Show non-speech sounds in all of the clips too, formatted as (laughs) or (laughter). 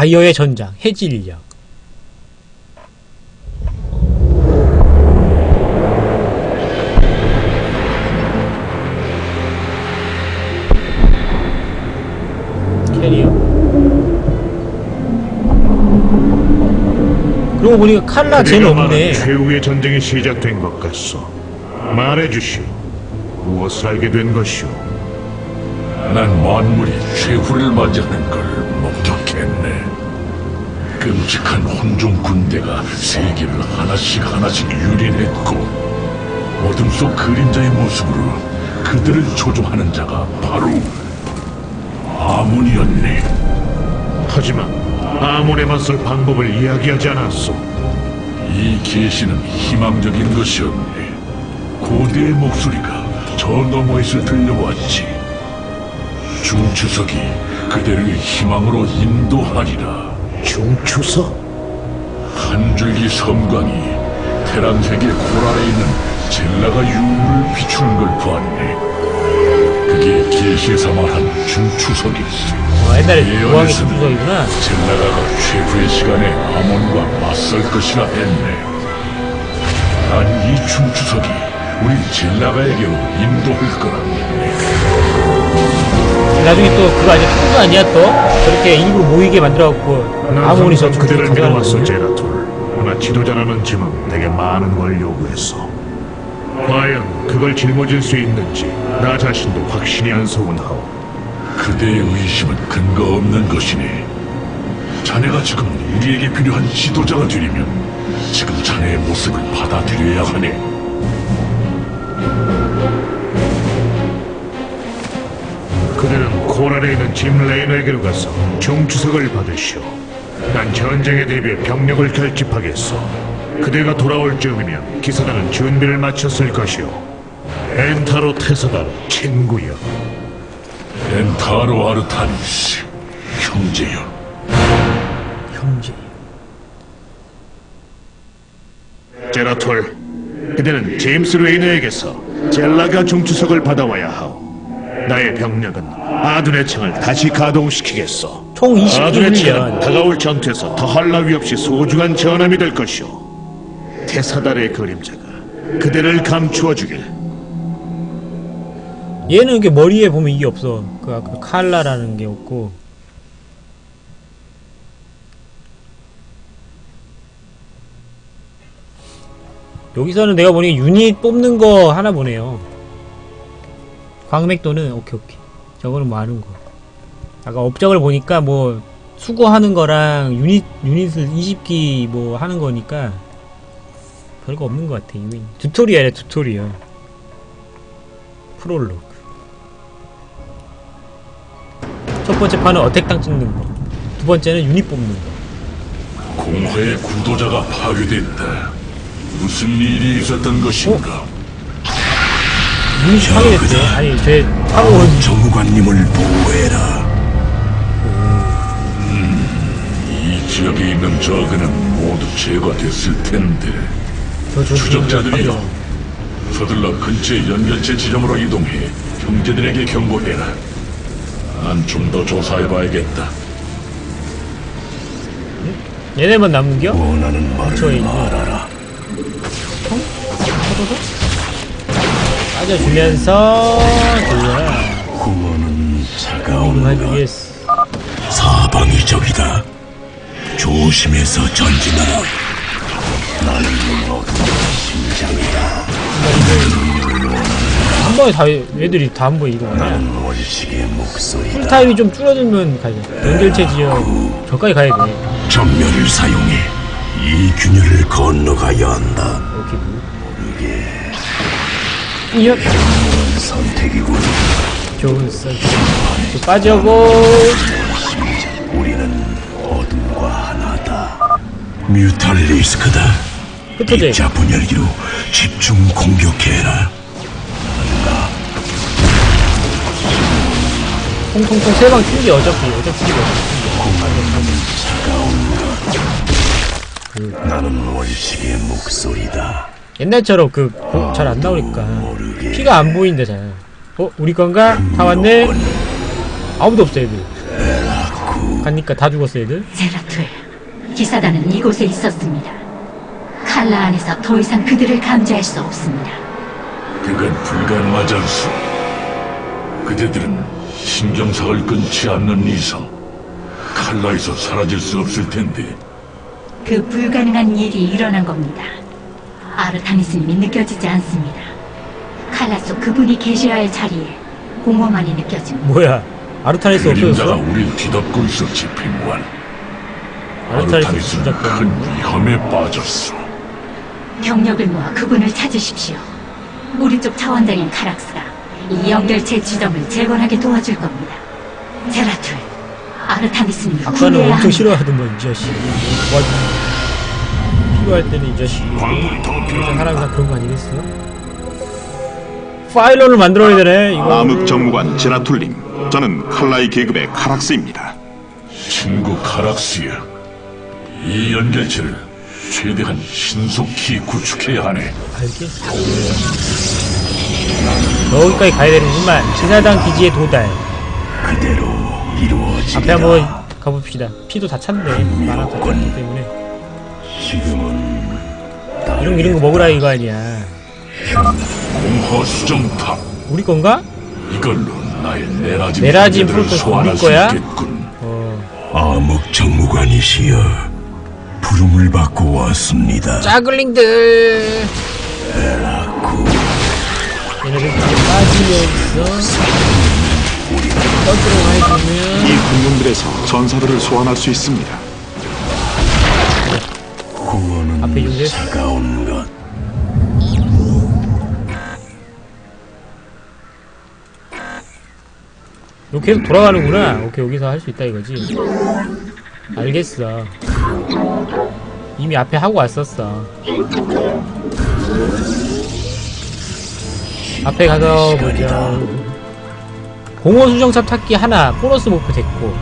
아이어의 전장, 해질녘. 캐리어. 그러고 보니까 칼라 쟤는 말한 없네. 최후의 전쟁이 시작된 것 같소. 말해주시오. 무엇을 알게 된 것이오? 난 만물이 최후를 맞이하는 걸. 끔찍한 혼종 군대가 세계를 하나씩 하나씩 유린했고 어둠 속 그림자의 모습으로 그들을 조종하는 자가 바로 아문이었네. 하지만 아몬에 맞설 방법을 이야기하지 않았소. 이 계시는 희망적인 것이었네. 고대의 목소리가 저 너머에서 들려왔지. 중추석이 그대를 희망으로 인도하리라. 중추서? 한 줄기 섬광이 세계 고랄에 있는 젤라가 유물을 비추는 걸 보았네. 그게 계시에서 말한 중추석이었어. 어, 옛날에 예언에서는 우왕의 중수석이구나. 젤라가가 최후의 시간에 아몬과 맞설 것이라 했네. 난 이 중추석이 우리 젤라가에게로 인도할 거라 믿네. 나중에 또 그거 아니야? 큰거 아니야 또? 저렇게 일부러 모이게 만들어갖고 난 아무리 저 항상 그대를 중수석 믿어왔어, 제라톨. 그러나 지도자라는 짐은 내게 많은 걸 요구했어. 과연 그걸 짊어질 수 있는지 나 자신도 확신이 안 서운하오. 그대의 의심은 근거 없는 것이네. 자네가 지금 우리에게 필요한 지도자가 되려면 지금 자네의 모습을 받아들여야 하네. 코랄에 있는 짐 레이너에게로 가서 중추석을 받으시오. 난 전쟁에 대비해 병력을 결집하겠소. 그대가 돌아올 즈음이면 기사단은 준비를 마쳤을 것이오. 엔타로 테사다로 친구여. 엔타로 아르타니스 형제여. 형제. 제라톨, 그대는 제임스 레이너에게서 젤라가 중추석을 받아와야 하오. 나의 병력은 아둔의 창을 다시 가동시키겠소. 총 아둔의 창은 21년. 다가올 전투에서 더할 나위 없이 소중한 전함이 될 것이오. 테사달의 그림자가 그대를 감추어 주길. 얘는 이게 머리에 보면 이게 없어. 그 아까 칼라라는 게 없고. 여기서는 내가 보니 유닛 뽑는 거 하나 보네요. 광맥도는 오케이 오케이. 저거는 뭐 아는 거. 아까 업적을 보니까 뭐 수거하는 거랑 유닛 유닛을 20기 뭐 하는 거니까 별거 없는 것 같아. 유닛. 튜토리얼이야 튜토리얼. 프롤로그. 첫 번째 판은 어택당 찍는 거. 두 번째는 유닛 뽑는 거. 공화의 구도자가 파괴됐다. 무슨 일이 있었던 것인가? 유닛 파괴됐대. 아니, 쟤 온 정무관님을 보호해라. 이 지역에 있는 저그는 모두 제거됐을 텐데 추적자들이여. 서둘러 근처의 연결체 지점으로 이동해 형제들에게 경고해라. 난 좀 더 조사해봐야겠다. 얘네만 남겨? 원하는 저 있네. 말하라. 빠져주면서 좋아. 구원은 차가운 하기겠어. 사방이 적이다. 조심해서 전진하라. 나는 어둠 심장이다. 한 번에 다 애들이 다 한 번에 이동하네. 원식의 목소리다. 풀타임이 좀 줄어들면 가자. 연결체 지역 저까지 가야 돼. 전멸을 사용해 이 균열을 건너가야 한다. 오케이. 이야, 선택이군. 좋은 선택. 또 빠져고. 우리는 어둠과 하나다. 뮤탈리스크다. 흩어져. 자 분열기로 집중 공격해라. 통통통 세방 튕겨 어차피 어차피 튕겨. 나는 원식의 목소리다. 옛날처럼 그 잘 안 나오니까 피가 안 보인다 잘. 어 우리 건가? 다 왔네. 아무도 없어 애들. 가니까 다 죽었어 애들. 제라툴, 기사단은 이곳에 있었습니다. 칼라 안에서 더 이상 그들을 감지할 수 없습니다. 그건 불가능하지 않소. 그대들은 신경삭을 끊지 않는 이상 칼라에서 사라질 수 없을 텐데 그 불가능한 일이 일어난 겁니다. 아르타니스님이 느껴지지 않습니다. 칼라 속 그분이 계셔야 할 자리에 공허만이 느껴집니다. 뭐야? 아르타니스 그림자가 없어졌어? 우릴 뒤덮고 있었지 팽관. 아르타니스 아르타니스는 진짜 큰 위험에 빠졌어. 병력을 모아 그분을 찾으십시오. 우리 쪽 차원장인 카락스가 이 연결체 지점을 재건하게 도와줄 겁니다. 제라툴, 아르타니스님을 아까는 구해야 엄청 합니다. 싫어하더만 이 자식. 뭐 필요할 때는 이 자식. 항상 그런 거 아니겠어? 파일러를 만들어야 되네. 이거. 암흑 정무관 제라툴님, 저는 칼라이 계급의 카락스입니다. 친구 카락스야. 이 연결체를 최대한 신속히 구축해야 하네. 여기까지 가야 되는구만. 지사당 기지에 도달. 그대로 이루어지리라. 앞에 한번 가봅시다. 피도 다 찼네. 만화 다 찼기 때문에. 지금은 이런 이런 거 먹으라 이거 아니야. 공허 수정탑. 우리 건가? 이걸로 나의 내라진 내라진 존재들을 프로토스 소환할 우리 수 거야? 있겠군. 어. 암흑 정무관이시여 부름을 받고 왔습니다. 짜글링들. 얘네들 빠지면서 떠들어 해주면 이 공룡들에서 전사들을 소환할 수 있습니다. 구원은 앞에 좀 돼? 차가운 것. 이렇게 계속 돌아가는구나. 오케이 여기서 할 수 있다 이거지. 알겠어. 이미 앞에 하고 왔었어. 앞에 가서 보자. 공허 수정탑 탔기 하나 보너스 목표 됐고.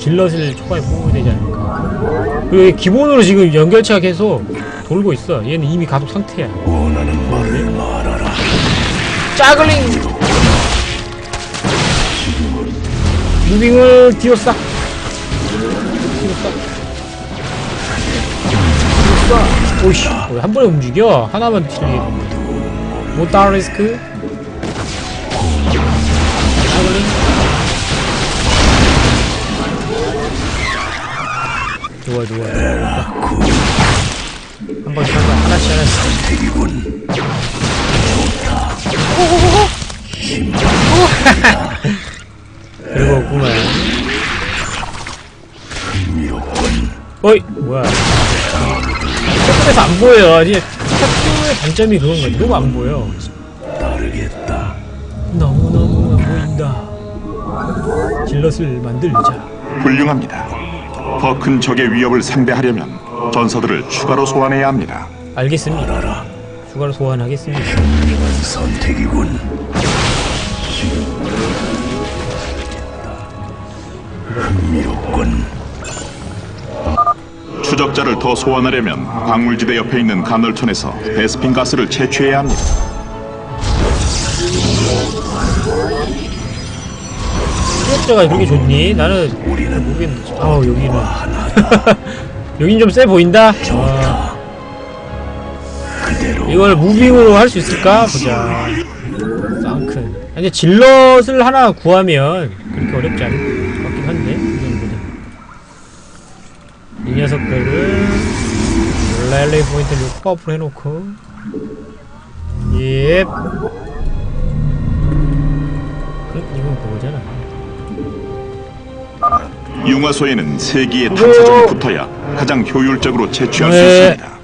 질럿을 초반에 뽑으면 되지 않을까. 그리고 기본으로 지금 연결체가 계속 돌고 있어. 얘는 이미 가속 상태야. 원하는 말을 말하라. 짜글링 무빙을 뒤로 싹 뒤로 싹 뒤로 싹 오이씨 왜한 번에 움직여 하나만 튀게 못다 리스크 짜글링 좋아 좋아. 한 번씩 한 번, 하나씩 하나씩. 대기군 그리고 미로군 어이 뭐야. 안 보여 이제 탑의 단점이 그건 거지. 너무 안 보여. 따르겠다. 너무 너무 안 보인다. 질럿을 만들자. 훌륭합니다. 더 큰 적의 위협을 상대하려면 전사들을 추가로 소환해야 합니다. 알겠습니다 추가로 소환하겠습니다 현명한 선택이군. 흥미롭군. 추적자를 더 소환하려면 광물지대 옆에 있는 간헐천에서 베스핀 가스를 채취해야 합니다. 수업자가 그렇게 좋니? 나는 모르겠는데. 아 여기는. (laughs) 여긴 좀 세 보인다? 아, 이걸 무빙으로 할 수 있을까? 보자. 쌍큰. 아니 질럿을 하나 구하면 그렇게 어렵지 않을 것 같긴 한데 이 녀석들을 랠리 포인트를 코앞으로 해놓고. 예. 응? 이건 그거잖아 융화소에는 세기의 탐사정이 붙어야 가장 효율적으로 채취할 수 네. 있습니다.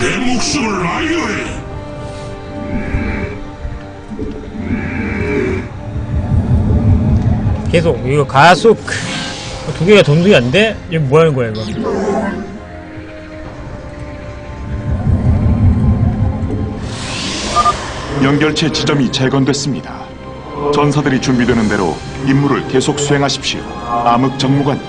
내 목숨을 알려해. 계속 이거 가속 두 개가 동동이 안 돼? 이거 뭐 하는 거야 이거 연결체 지점이 재건됐습니다. 전사들이 준비되는 대로 임무를 계속 수행하십시오. 암흑 정무관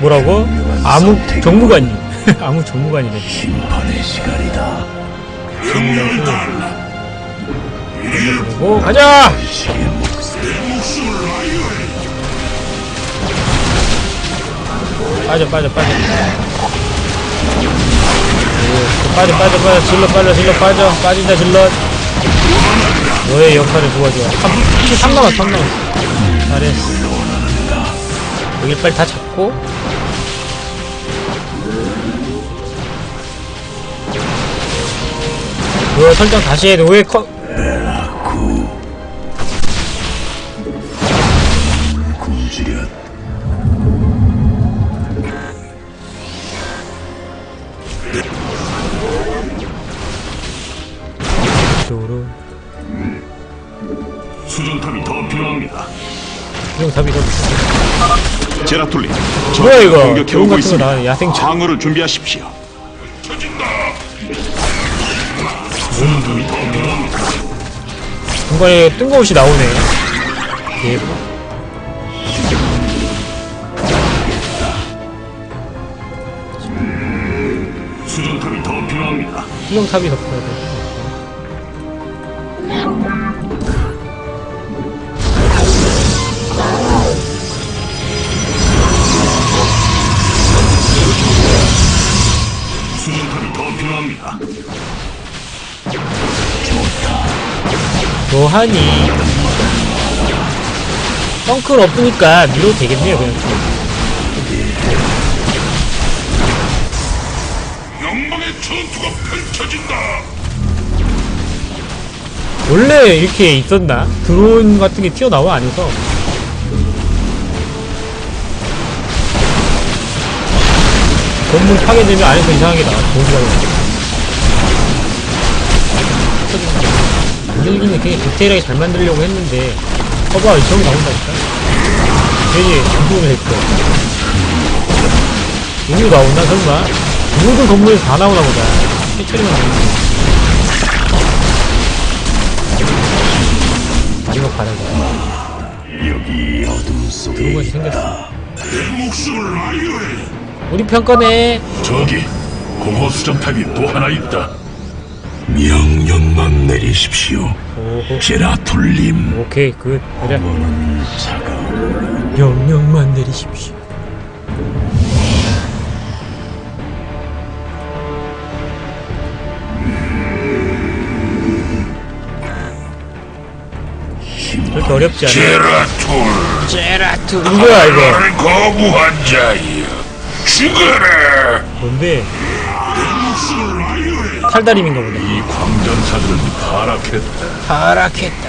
뭐라고? 암흑 정무관님. (laughs) 암흑 정무관이래. 심판의 시간이다. 그리고 가자! 빠져 빠져 빠져 오, 빠져 빠져 빠져 질러 빠져 질러 빠져 빠진다 질러 너의 역할을 도와줘 3, 3 남았어 3 남았어. 잘했어. 여길 빨리 다 잡고. 그 설정 다시 해 노예 형 답이 더 제라툴리, 뭐야, 이거? 공격해 오고 같은 거 있습니다. 야생차. 방어를 준비하십시오. 중간에 뜬금없이 나오네 예. 수정탑이 더 필요합니다. 수정탑이 더수 뭐하니 덩크는 없으니까 밀어도 되겠네요 그냥 영광의 전투가 펼쳐진다. 원래 이렇게 있었나? 드론 같은 게 튀어나와 안에서 건물 파괴되면 안에서 이상하게 나와 도시가 만들기는 되게 디테일하게 잘 만들려고 했는데 커버가 이처럼 나온다니까? 괜히 안 좋은 했어 이거 나온다 설마? 모든 건물에서 다 나오나 보다. 해처리만 나오는 마지막 바라가 여기 어둠 속에 그런 것이 생겼어. 목숨을 아유해. 우리 편거네 저기 공허 수정탑이 또 하나 있다. 명령만 내리십시오. 제라툴림 오케이 굿 차가운 명령만 내리십시오 그렇게 어렵지 않아 제라툴. 제라투 누구야 이거 나를 거부한 자여. 죽어라. 뭔데. 탈다림인가 보네 이 광전사들은 타락했다. 타락했다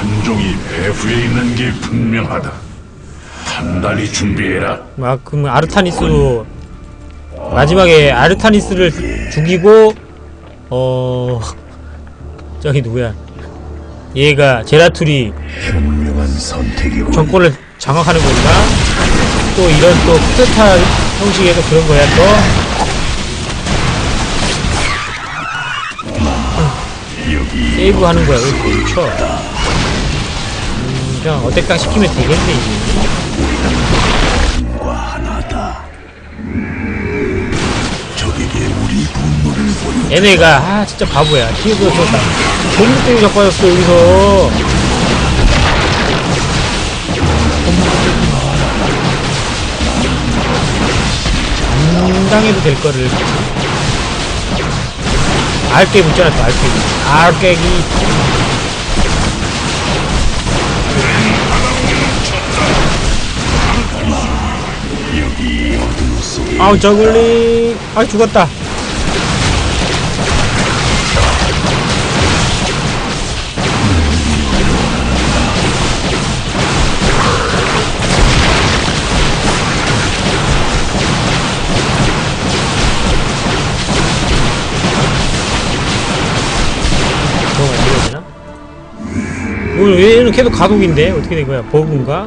혼종이 배후에 있는 게 분명하다. 단단히 준비해라. 막 그럼 아르타니스로 마지막에 아르타니스를 죽이고 어 저기 누구야 얘가 제라툴이 현명한 선택이군. 정권을 장악하는 건가? 또 이런 또 쿠데타 형식에서 그런 거야 또? 세이브 하는 거야 왜 이렇게 쳐? 음, 그냥 어땠까 시키면 되겠네 이제. 얘네가 아 진짜 바보야 뒤에서 저다 전국공이 자빠졌어 여기서 안 당해도 될 거를 알게 묻잖아 또 알깨기. 속에 아우 저글링. 아 죽었다 오늘 얘는 계속 가독인데 어떻게 된 거야? 버그인가?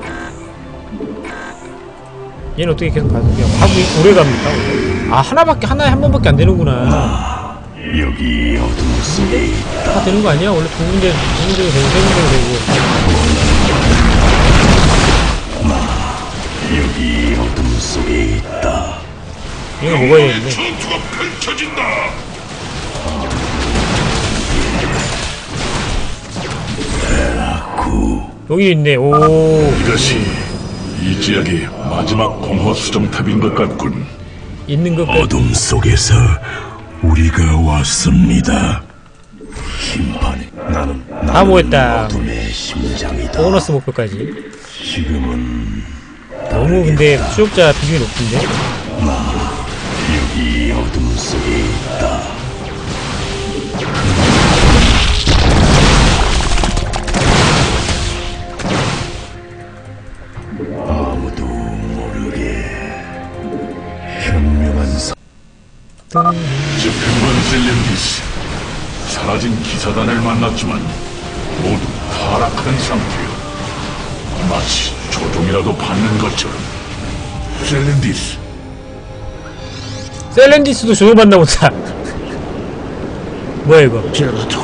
얘는 어떻게 계속 가독이야? 가독이 오래 갑니까? 오래? 아 하나밖에 하나에 한 번밖에 안 되는구나. 여기 어둠 속에. 다 되는 거 아니야? 원래 두 군데 두 군데도 되고 세 군데도 되고. 여기 어둠 속에 있다. 이거 먹어야 되는데. 전투가 펼쳐진다. 여기 있네. 오. 이것이 이 지역의 마지막 공허 수정탑인 것 같군. 있는 것 같. 어둠 속에서 우리가 왔습니다. 심판이 나는 다 나는 모였다. 어둠의 심장이다. 보너스 목표까지. 지금은 너무 근데 수족자 비중이 높은데. 여기 어둠 속에 있다. 집행관 셀렌디스 사라진 기사단을 만났지만 모두 타락한 상태요. 마치 조종이라도 받는 것처럼. 셀렌디스 셀렌디스도 조용받나 보다. 뭐야 이거? 제라톨,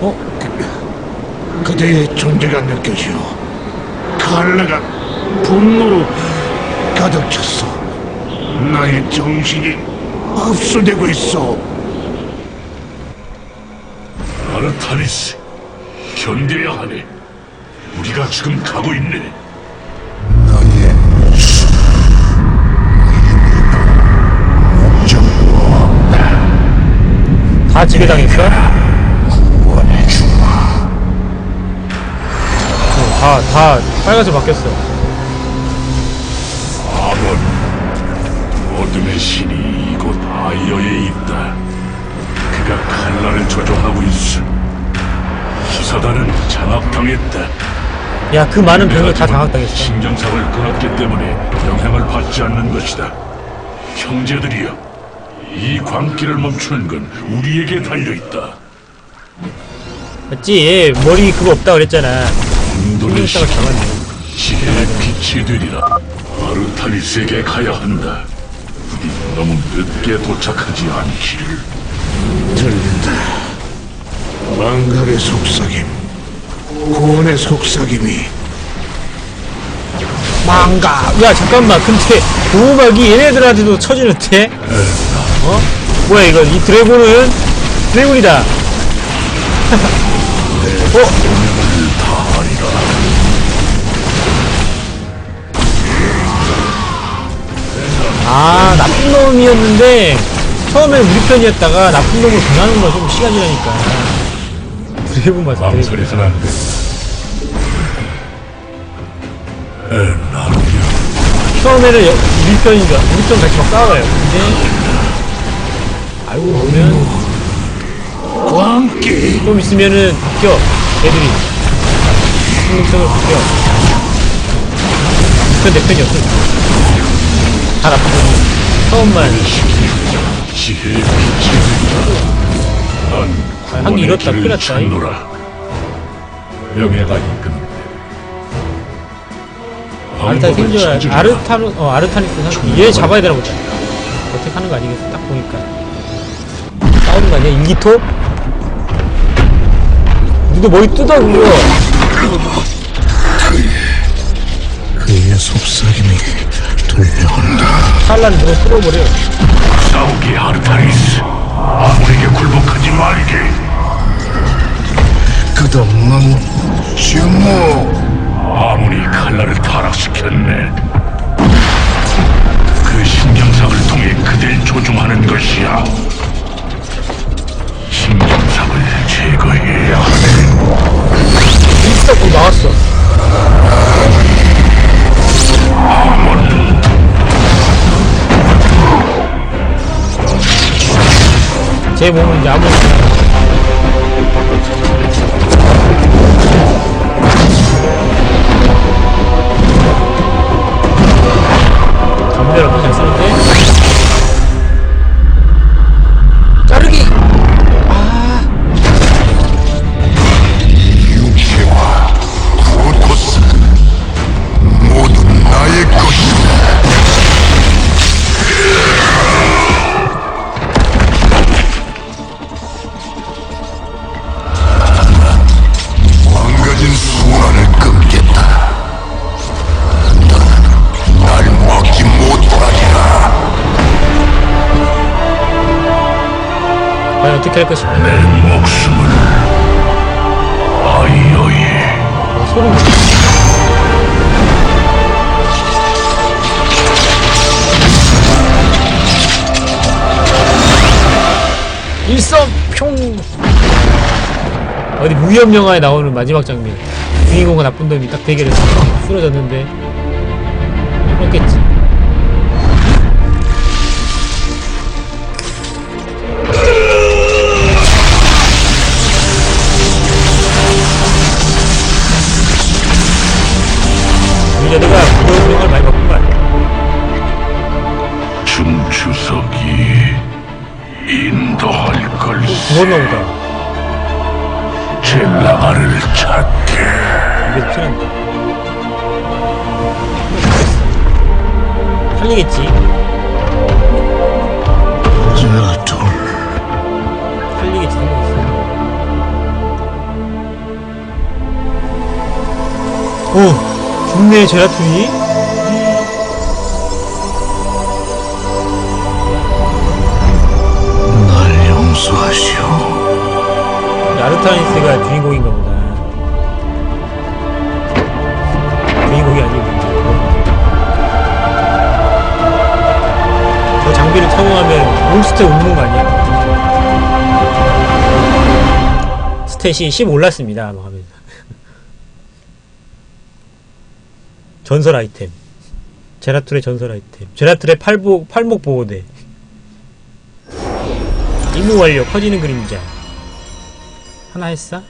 어? 그대의 존재가 느껴져. 칼라가 분노로 가득 찼어. 나의 정신이 흡수되고 있어. 아르타리스 견뎌야 하네. 우리가 지금 가고 있네. 다 지배당했어? 어, 다, 다 빨간색 바뀌었어. 아몬 어둠의 신이 이곳 아이어에 있다. 그가 칼날을 조종하고 있어. 기사단은 장악당했다. 야, 그 많은 병력 다 장악당했어. 신경상을 끊었기 때문에 영향을 받지 않는 것이다. 형제들이여, 이 광기를 멈추는 건 우리에게 달려 있다. 맞지? 머리 그거 없다 그랬잖아. 인도를 신경상을 잡았네. 지혜의 빛이 되리라. 아르타리스에게 가야 한다. 너무 늦게 도착하지 않기를. 들린다. 망각의 속삭임, 구원의 속삭임이 망가. 야, 잠깐만. 근데 보호막이 얘네들한테도 쳐지는데? 어? 뭐야 이거? 이 드래곤은 드래곤이다. (laughs) 어? 아, 나쁜 놈이었는데 처음엔 우리 편이었다가 나쁜 놈으로 변하는 거야. 좀 시간이 지나니까. 드래곤 맞아. 안 돼. 처음에는 여- 우리 편인가 우리 편 같이 막 싸워요. 근데 알고 보면 광기 좀 있으면은 바뀌어 애들이 중립성을 바뀌어 그내 편이었어 놈이 처음만 지혜의 되리라. 난 아, 한개 구원의 길을. 찾노라. 명예가 이끈 아르타 생존 아르타누 어 아르타니스 상- 얘 잡아야 되나 보다 어떻게 하는 거 아니겠어? 딱 보니까. 싸우는 거 아니야? 일기토? 누구 머리 뜯어 그거. 그의 속삭임이 들려온다. 칼란 누가 쓸어버려. 싸우기 아르타리스. 아무에게 굴복하지 말게. 끝없는 증오. 아무리 칼날을 타락시켰네. 그 신경삭을 통해 그댈 조종하는 것이야. 신경삭을 제거해야 하네. 어 나왔어. 아무 것도 전멸을 어떻게 할 것인가? 내 목숨을 아이어의 어, 소름 돋 일섬평 어디 무협 영화에 나오는 마지막 장면. 주인공과 나쁜 놈이 딱 대결해서 (laughs) 쓰러졌는데. 그렇겠지 유저드가 무협 영화를 많이 아니야 중추석이 인도할 걸세 보다. 젤라가를 찾게. 입에서 피난다 살리겠지. 제라툴 살리겠지 생각했어 오 죽네 제라툴이 날 용서하시오. 아르타니스가 주인공인가 보다. 주인공이 아니고 저 장비를 탐험하면 몬스터 웃는 거 아니야? 스탯이 10 올랐습니다 아마 하면 전설 아이템. 제라툴의 전설 아이템. 제라툴의 팔복, 팔목 보호대. 임무 완료. 커지는 그림자. 하나 했어?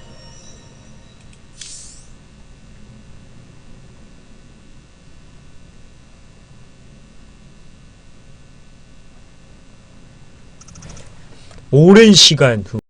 오랜 시간 후